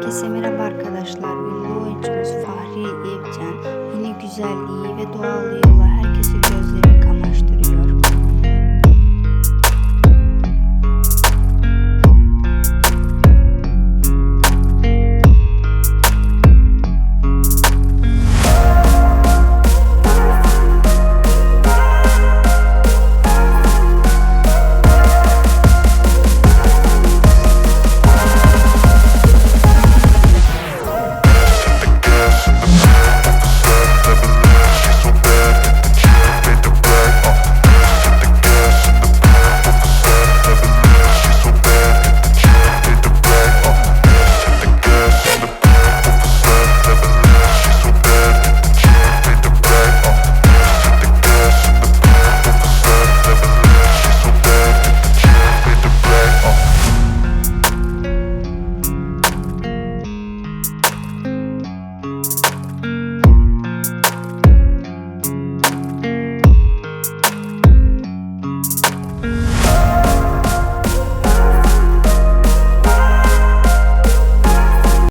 Herkese merhaba arkadaşlar. Ünlü oyuncumuz Fahriye Evcen. Yine güzelliği ve doğallığıyla herkesi